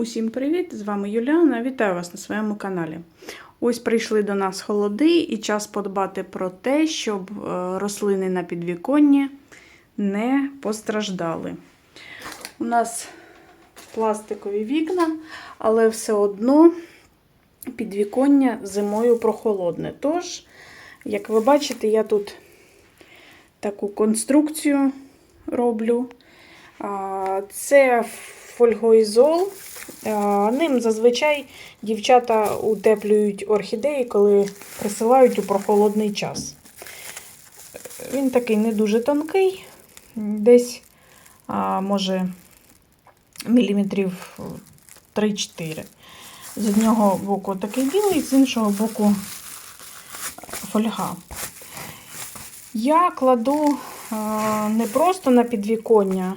Усім привіт! З вами Юліана. Вітаю вас на своєму каналі. Ось прийшли до нас холоди, і час подбати про те, щоб е, рослини на підвіконні не постраждали. У нас пластикові вікна, але все одно підвіконня зимою прохолодне. Тож, як ви бачите, я тут таку конструкцію роблю. Це фольгоізол. Ним зазвичай дівчата утеплюють орхідеї, коли присилають у прохолодний час. Він такий не дуже тонкий, десь, може, міліметрів 3-4. З одного боку такий білий, з іншого боку фольга. Я кладу не просто на підвіконня,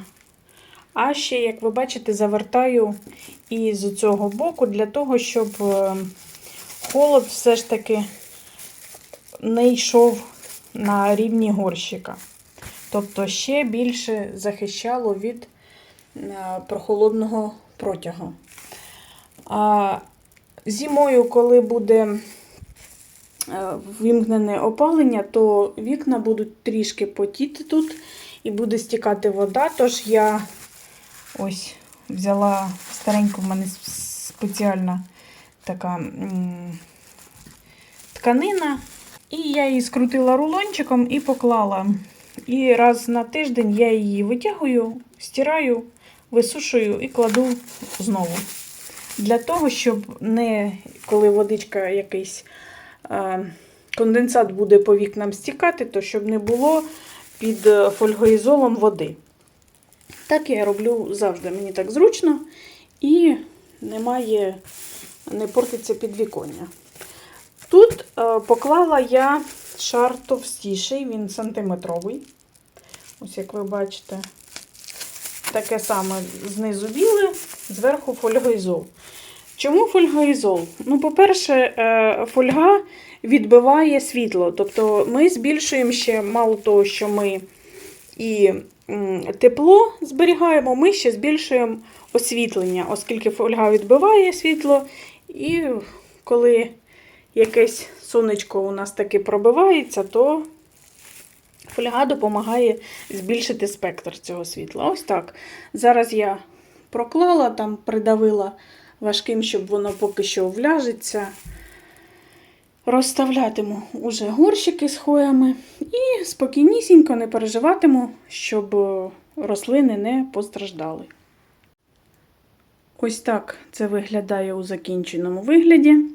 а ще, як ви бачите, завертаю і з цього боку для того, щоб е, холод все ж таки не йшов на рівні горщика. Тобто ще більше захищало від е, прохолодного протягу. А зимою, коли буде е, вимкнене опалення, то вікна будуть трішки потіти тут і буде стікати вода. Тож я ось взяла стареньку, в мене спеціальна така тканина. І я її скрутила рулончиком і поклала. І раз на тиждень я її витягую, стираю, висушую і кладу знову. Для того, щоб не коли водичка якийсь е, конденсат буде по вікнам стікати, то щоб не було під е, фольгоізолом води. Так я роблю завжди. Мені так зручно і немає, не портиться підвіконня. Тут е, поклала я шар товстіший, він сантиметровий. Ось як ви бачите, таке саме знизу біле, зверху фольгоізол. Чому фольгоізол? Ну, по-перше, е, фольга відбиває світло. Тобто ми збільшуємо ще, мало того, що ми і тепло зберігаємо, ми ще збільшуємо освітлення, оскільки фольга відбиває світло, і коли якесь сонечко у нас таки пробивається, то фольга допомагає збільшити спектр цього світла. Ось так. Зараз я проклала, там придавила важким, щоб воно поки що вляжеться. Розставлятиму уже горщики з хоями і спокійнісінько не переживатиму, щоб рослини не постраждали. Ось так це виглядає у закінченому вигляді.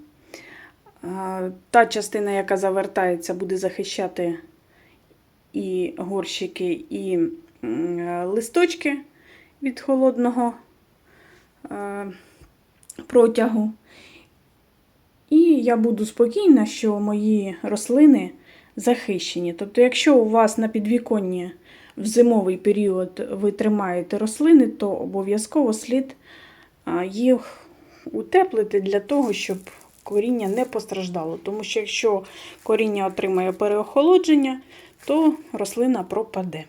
Та частина, яка завертається, буде захищати і горщики, і листочки від холодного протягу. Я буду спокійна, що мої рослини захищені. Тобто, якщо у вас на підвіконні в зимовий період ви тримаєте рослини, то обов'язково слід їх утеплити для того, щоб коріння не постраждало. Тому що якщо коріння отримає переохолодження, то рослина пропаде.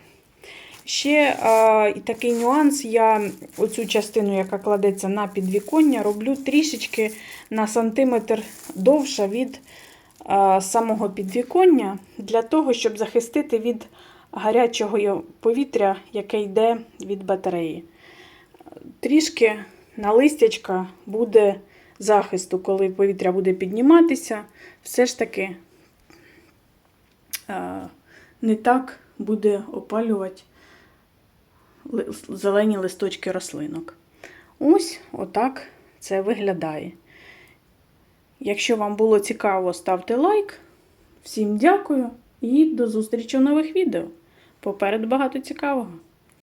Ще а, і такий нюанс, я оцю частину, яка кладеться на підвіконня, роблю трішечки на сантиметр довше від а, самого підвіконня, для того, щоб захистити від гарячого повітря, яке йде від батареї. Трішки на листячка буде захисту, коли повітря буде підніматися, все ж таки а, не так буде опалювати зелені листочки рослинок. Ось отак це виглядає. Якщо вам було цікаво, ставте лайк. Всім дякую і до зустрічі в нових відео. Поперед багато цікавого!